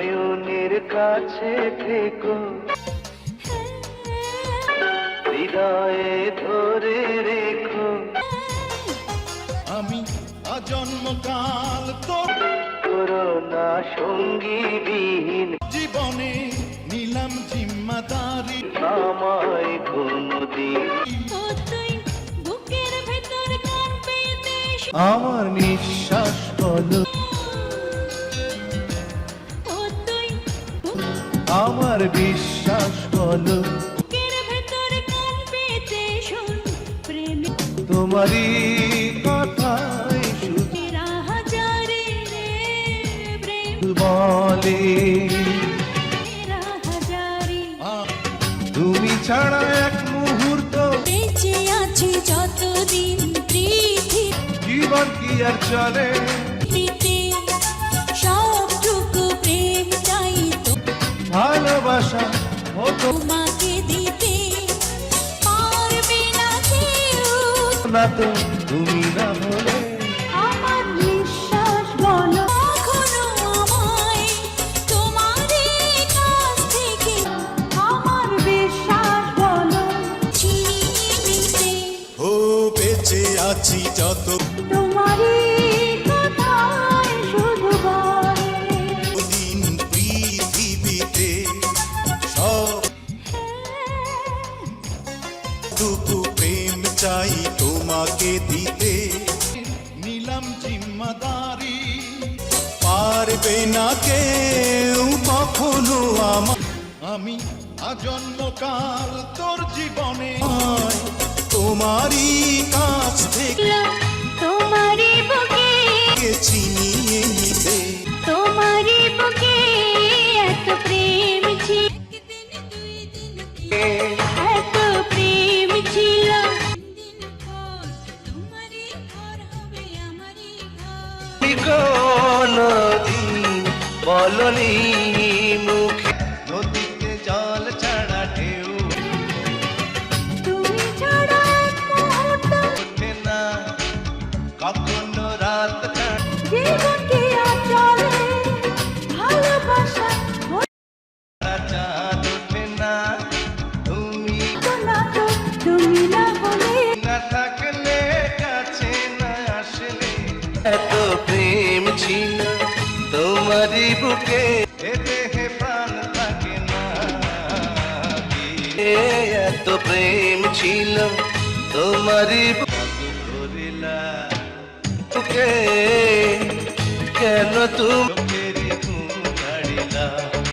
নয়নের কাছে থেকো। হৃদয়ে ধরে রেখো। আমি আজন্মকাল তোর করোনা সঙ্গীবিহীন। জীবনে নিলাম জিম্মাদারি। আমায় কোনদিন আমার নিঃশ্বাস বলো। আমার বিশ্বাস বলো। তোমারই কথাই বলে। তুমি ছাড়া এক মুহূর্ত। বেঁচে আছি যতদিন জীবন কি আর চলে? তোমাকে দিতে পারবে না কেউ। না তো তুমি না হলে। আমার বিশ্বাস বলো। এখনও আমায় তোমারই কাছ থেকে আমার বিশ্বাস বলো। চিনিতে ও বেঁচে আছি যত তোমারই টুকু প্রেম চাই তোমাকে দিতে। নিলাম জিম্মাদারি, পারবে না কেউ কখনো আমার। আমি আজন্মকাল তোর জীবনে। তোমারই ঘর কোনদিন বলনি মুখে। নদীতে জল ছাড়া ঢেউ। তুমি ছাড়া ওঠে না। কখনো রাত জীবন এত প্রেম ছিল তোমারই বুকে এ দেহে প্রাণ থাকে না এ এত প্রেম ছিল তোমারই করিলা বুকে কেন তুমি